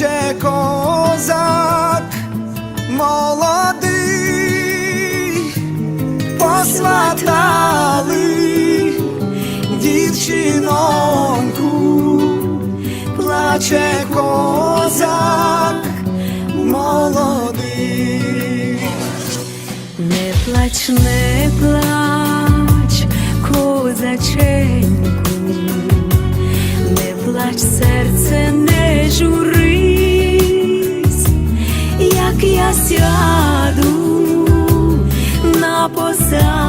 Плаче козак молодий, посватали дівчиноньку, плаче козак молодий. Не плач, не плач, козаченьку, не плач, серце, не журись, cado na poção.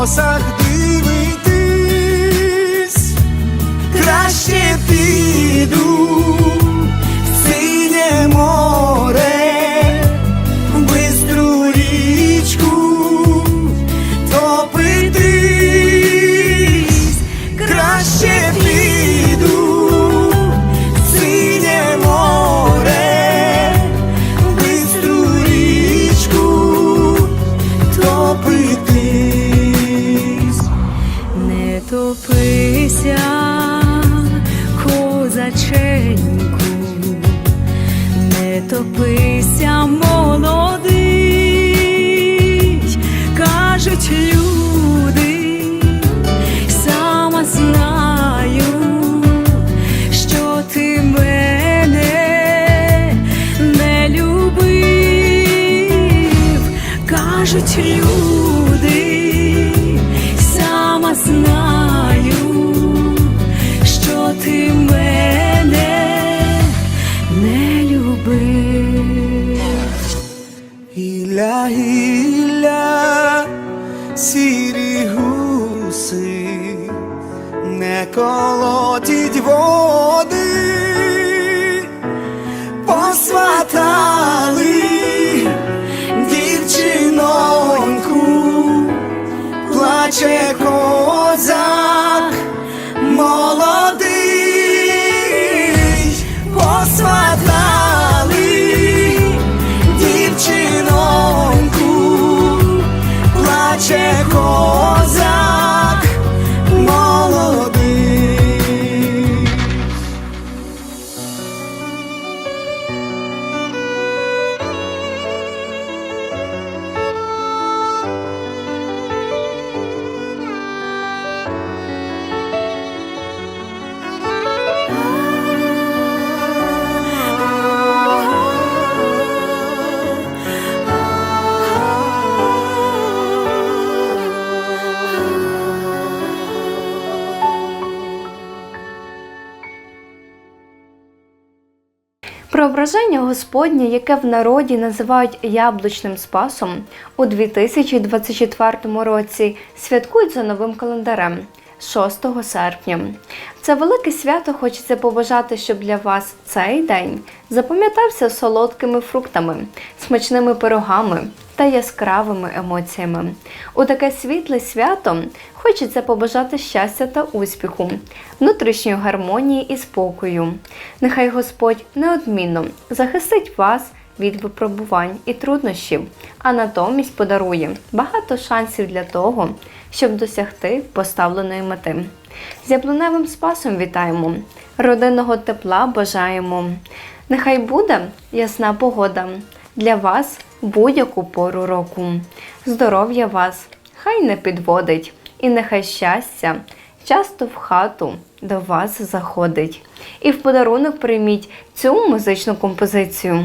Посаг дивитись, краще піду козаченьку, не топися, молодий, кажуть люди, сама знаю, що ти мене не любив, кажуть люди, Гілля, гілля, сірі гуси, не колотіть води, посватали Страждання Господнє, яке в народі називають яблучним спасом, у 2024 році святкують за новим календарем 6 серпня. Це велике свято хочеться побажати, щоб для вас цей день запам'ятався солодкими фруктами, смачними пирогами та яскравими емоціями. У таке світле свято хочеться побажати щастя та успіху, внутрішньої гармонії і спокою. Нехай Господь неодмінно захистить вас від випробувань і труднощів, а натомість подарує багато шансів для того, щоб досягти поставленої мети. З яблуневим спасом вітаємо, родинного тепла бажаємо. Нехай буде ясна погода для вас будь-яку пору року. Здоров'я вас хай не підводить, і нехай щастя часто в хату до вас заходить. І в подарунок прийміть цю музичну композицію.